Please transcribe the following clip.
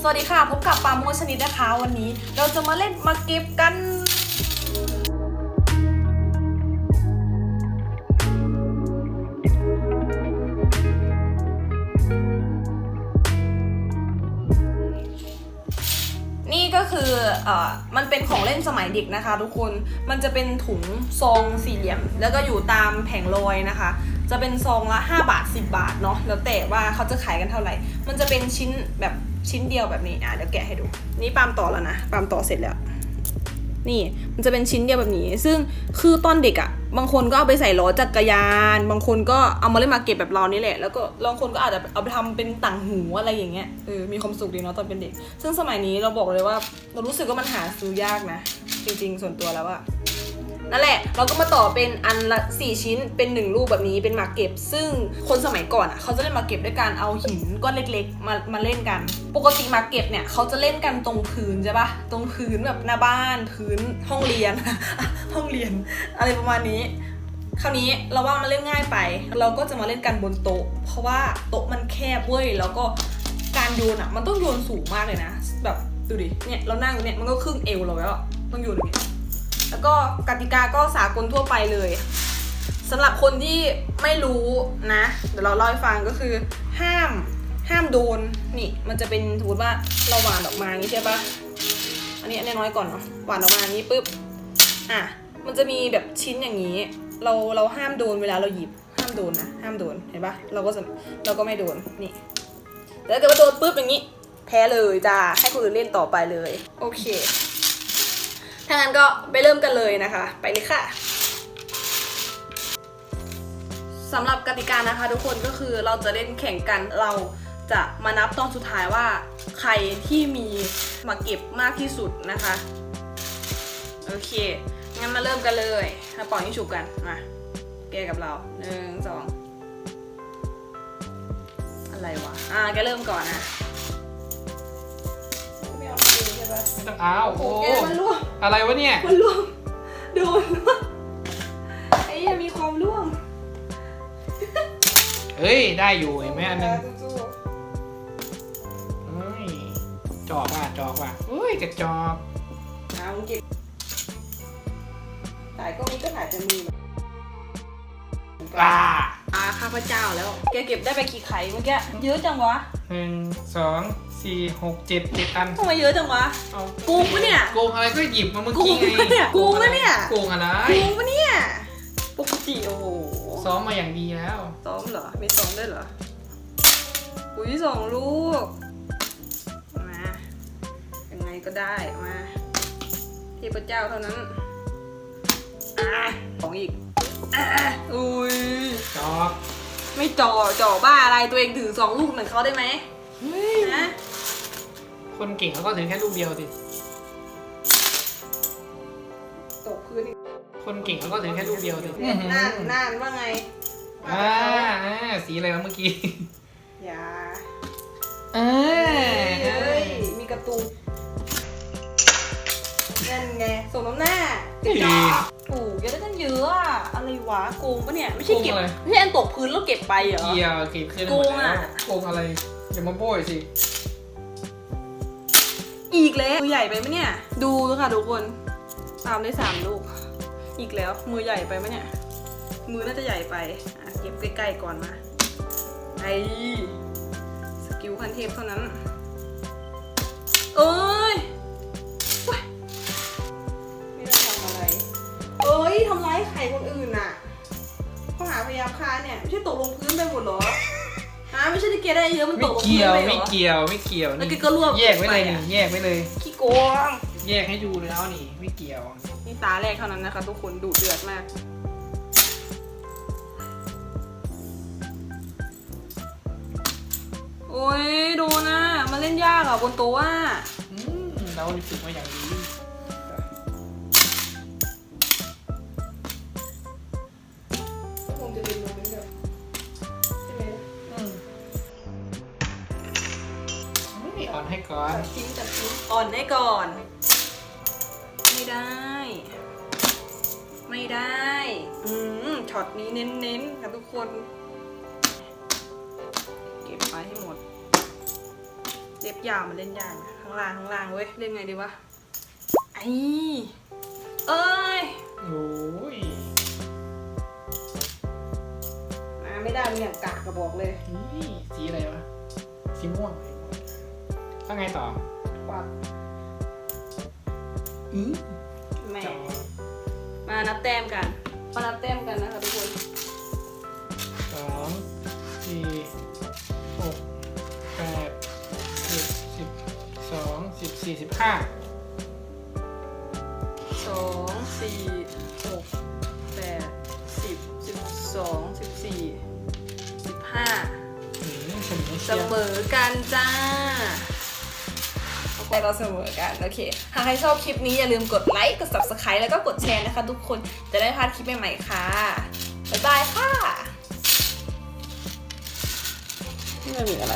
สวัสดีค่ะ พบกับปาโมชนิดนะคะ วันนี้เราจะมาเล่นมาเก็บกัน นี่ก็คือเอ่อมันเป็นของเล่นสมัยเด็กนะคะ ทุกคนมันจะเป็นถุงซองสี่เหลี่ยม แล้วก็อยู่ตามแผงลอยนะคะจะเป็นซองละ 5 บาท 10 บาทเนาะแล้วแต่ว่าเขาจะขายกันเท่าไหร่ มันจะเป็นชิ้นแบบ ชิ้นเดียวแบบนี้อะเดี๋ยวแกะให้ดู นี่ปามต่อแล้วนะปามต่อเสร็จแล้ว นี่มันจะเป็นชิ้นเดียวแบบนี้ ซึ่งคือตอนเด็กอะ่ะ บางคนก็เอาไปใส่ล้อจักรยาน บางคนก็เอามาเล่นมาเก็บแบบเรานี่แหละ แล้วก็บางคนก็อาจจะเอาไปทำเป็นต่างหูอะไรอย่างเงี้ยเออมีความสุขดีเนาะตอนเป็นเด็ก ซึ่งสมัยนี้เราบอกเลยว่า เรารู้สึกว่ามันหาซื้อยากนะ จริง ๆ ส่วนตัวแล้วอะ นั่นแหละ เราก็มาต่อเป็นอันละสี่ชิ้นเป็นหนึ่งลูกแบบนี้เป็นหมากเก็บ ซึ่งคนสมัยก่อนอะเขาจะเล่นหมากเก็บด้วยการเอาหินก้อนเล็กๆมามาเล่นกัน ปกติหมากเก็บเนี่ยเขาจะเล่นกันตรงพื้นใช่ปะตรงพื้นแบบหน้าบ้านพื้นห้องเรียน ห้องเรียน อะไรประมาณนี้คราวนี้เราว่ามันเล่นง่ายไป เราก็จะมาเล่นกันบนโต๊ะ เพราะว่าโต๊ะมันแคบเว้ยแล้วก็การโยนอะมันต้องโยนสูงมากเลยนะ แบบดูดิเนี่ยเรานั่งอยู่เนี่ยมันก็ครึ่งเอวเราแล้วอต้องโยนอย่างเงี้ย แล้วก็กติกาก็สากลทั่วไปเลยสำหรับคนที่ไม่รู้นะ เดี๋ยวเราเล่าให้ฟังก็คือ ห้ามห้ามโดนนี่มันจะเป็นสมมติว่าเราหวานออกมาอย่างนี้ใช่ปะอันนี้อันนี้น้อยก่อนเนาะหวานออกมาอย่างนี้ปุ๊บอะมันจะมีแบบชิ้นอย่างนี้ เราเราห้ามโดนเวลาเราหยิบห้ามโดนนะห้ามโดนเห็นปะเราก็จะเราก็ไม่โดนนี่แต่ถ้าเกิดว่าโดนปุ๊บอย่างนี้ แพ้เลยจ้าให้คนอื่นเล่นต่อไปเลย โอเค ถ้างั้นก็ไปเริ่มกันเลยนะคะ ไปเลยค่ะสำหรับกติกานะคะ ทุกคนก็คือเราจะเล่นแข่งกันเราจะมานับตอนสุดท้ายว่า ใครที่มีมาเก็บมากที่สุดนะคะ โอเค งั้นมาเริ่มกันเลยมาปล่อยให้ฉุบกัน มาแกกับเราหนึ่งสองอะไรวะ อ่าแกเริ่มก่อนนะ ปะไม่ต้องอ้าวโอ้โอ้โหแกมันร่วงอะไรวะเนี่ย มันร่วงโดนร่วงไอ้เหี้ยมีความร่วงเฮ้ย ได้อยู่เห็นไหมอันนึงสู้เฮ้ยจอบว่ะจอบว่ะเฮ้ยกระจอบๆเอาเก็บถ่ายก็มีก็ถ่ายแต่มืออ่าอ่าข้าพเจ้าแล้ว แกเก็บได้ไปกี่ไข่เมื่อกี้เยอะจังวะหนึ่งสอง สี่หกเจ็ดเจ็ดอันทำไมเยอะจังวะ เอาโกงปะเนี่ย โกงอะไรก็หยิบมาเมื่อโกกี้งไงปะเนี่ยโกงปะเนี่ย โกงอะไรโกงปะเนี่ยปกติโอ้โหซ้อมมาอย่างดีแล้ว ซ้อมเหรอ มีซ้อมด้วยเหรออุ้ยสองลูก มายังไงก็ได้มาเทพเจ้าเท่านั้นอะของอีกอะอุ้ยจอบไม่จ่อจ่อบ้าอะไรตัวเองถือสองลูกเหมือนเขาได้ไหมเฮ้ย นะ คนเก่งเขาก็ถือแค่ลูกเดียวสิ ตกพื้นอีกคนเก่งเขาก็ถือแค่ลูกเดียวสิน่านน่านว่าไงอ่าอ่าสีอะไรวะเมื่อกี้อย่าอ่าเฮ้ย มีกระตุกนั่นไงส่งน้ำหน้าเก็บจอบโอ้ยได้ตั้งเยอะอะอะไรวะโกงปะเนี่ย ไม่ใช่เก็บไม่ใช่อันตกพื้นแล้วเก็บไปเหรอ เกี่ยวเก็บขึ้นหมดโกงแล้วอะโกงอะไรอย่ามาโบยสิ อีกแล้ว มือใหญ่ไปไหมเนี่ย ดูค่ะทุกคน ตามได้สามลูก อีกแล้ว มือใหญ่ไปไหมเนี่ย มือน่าจะใหญ่ไปเก็บใกล้ๆก่อนมาไอ้สกิลคันเทพเท่านั้น เอ้ยไม่ได้ทำอะไร เอ้ยทำร้ายไข่คนอื่นน่ะข้อหาพยายามฆ่าเนี่ย ไม่ใช่ตกลงพื้นไปหมดหรอ ไม่ใช่ที่เกได้เยอะมันตไม่กลงพื้นเกี่ยวไปเหรไม่อเกี่ยวไม่เกี่ยวแล้วนี่แกก็รวบแยกไว้เลยไปนี่อะแยกไว้เลย ขี้โกงแยกให้ดูแล้วนี่ไม่เกี่ยวนี่ตาแรกเท่านั้นนะคะทุกคนดุเดือดมาก โอ้ยโดนอะมาเล่นยากอะบนโต๊ะอะ อืมเราฝึกมาอย่างดี ก่อนตัดทิ้งตัดทิ้งอ่อนให้ก่อน ไม่ได้ ไม่ได้ อืมช็อตนี้เน้นๆค่ะทุกคน เก็บไปให้หมดเฟยาวมันเล่นยากนะข้างล่างข้างล่างเว้ย เล่นไงดีวะ ไอ้เอ้ยโอ้ยมาไม่ได้มีอย่างกากกระบอกเลย นี่สีอะไรวะ สีม่วง แล้วไงต่อกวักอือแม่จอมานับแต้มกัน มานับแต้มกันนะคะทุกคนสองสี่หกแปดสิบสิบสองสิบสี่สิบห้าสองสี่หกแปดสิบสิบสองสิบสี่สิบห้าอืมฉันไม่เสเชื่อมอกันจ้า แต่เราเสมอกัน โอเค หากใครชอบคลิปนี้อย่าลืมกดไลค์ กด subscribe แล้วก็กดแชร์นะคะ ทุกคน จะได้พลาดคลิปใหม่ๆค่ะ บ๊ายบายค่ะไม่มีอะไร